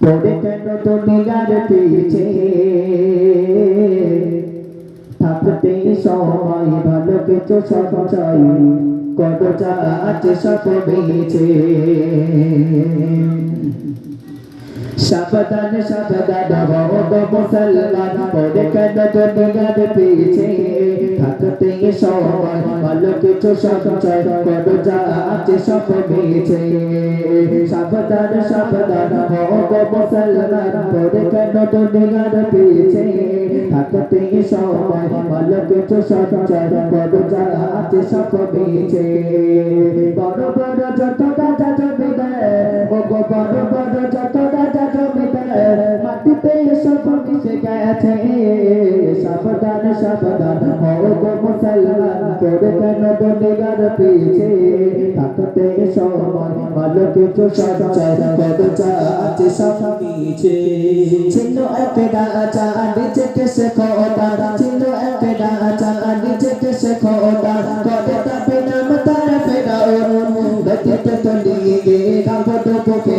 পড়ে কেন দুনিয়ার পিছে থাকতে সময় ভালো কিছু সঞ্চয় কত যা আছে সব বেছে সাবধান সাবধান গো মুসলমান পড়ে কেন দুনিয়ার পিছে থাকতে সময় ভালো কিছু সঞ্চয় কত যা আছে সব বেছে সাবধান সাবধান গো মুসলমান পড়ে কেন দুনিয়ার পিছে থাকতে সময় ভালো কিছু সঞ্চয় কত যা আছে সব বেছে বড় বড় যত গেছে সাবধান সাবধান হও মুসলমান পড়ে কেন দুনিয়ার পিছে থাকতে সময় ভালো কিছু সঞ্চয় কত আছে সব মিছে ছিল একটা আচা নিজেকে শেখো তারা ছিল একটা আচা নিজেকে শেখো তারা কবে তবে নাম তারা ফেরাও গতিতে তলিয়ে গে কাপড় পোকে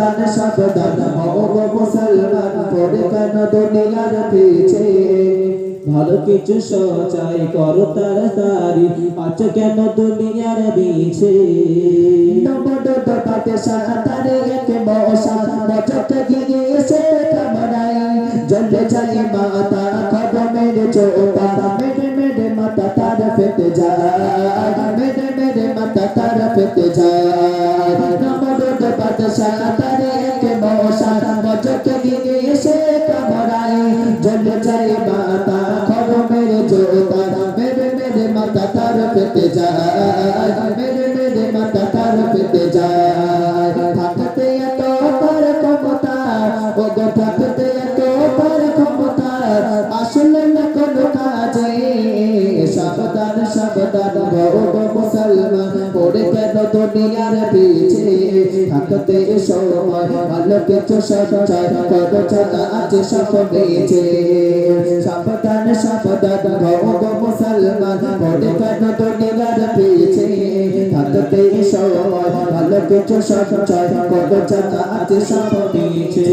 সাবধান সাবধান গো মুসলমান তোরে কেন দুনিয়ার পিছে? ভালো কিছু সঞ্চয় করো তাড়াতাড়ি আজ কেন দুনিয়ার বিছে? তাতে সাঁতারে একে মশা মজতে গিয়ে এসে কামড়াই জলে যাই মাতা কদমের চোপা, মেরে মেরে মাতা তার ফেটে যায়। মেরে মেরে মাতা তার ফেটে যায়। পাতে সাঁতারে একে মশা মজতে গিয়ে এসে কামড়াই জলে যাই মাতা কদমের চোপা মেরে মেরে মাতা তার ফেটে যায় মেরে মেরে মাতা তার তার তার কাজে সাবধান সাবধান গো মুসলমান দুনিয়ার পিছে থাকতে সময় ভালো কিছু সঞ্চয় কত চাঁদা আছে সব বেছে সাবধান সাবধান গো মুসলমান পড়ে কেন দুনিয়ার পিছে থাকতে সময় ভালো কিছু সঞ্চয় কত চাঁদা আছে সব বেছে